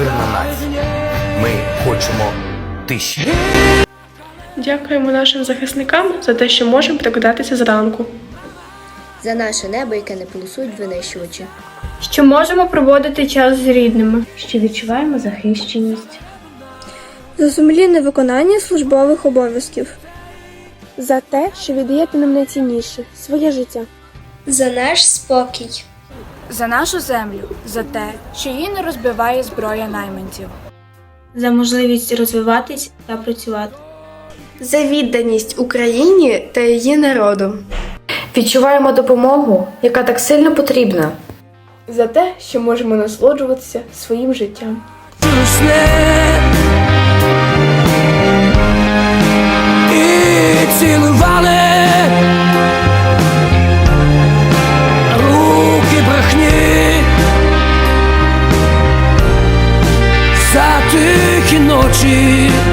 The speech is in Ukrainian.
мирна нація. Ми хочемо тиші. Дякуємо нашим захисникам за те, що можемо прокидатися зранку. За наше небо, яке не полосують винищувачі. Що можемо проводити час з рідними. що відчуваємо захищеність. за сумлінне виконання службових обов'язків, за те, що віддаєте нам найцінніше своє життя. За наш спокій. За нашу землю, за те, що її не розбиває зброя найманців. За можливість розвиватись та працювати. За відданість Україні та її народу. Відчуваємо допомогу, яка так сильно потрібна. За те, що можемо насолоджуватися своїм життям. 去。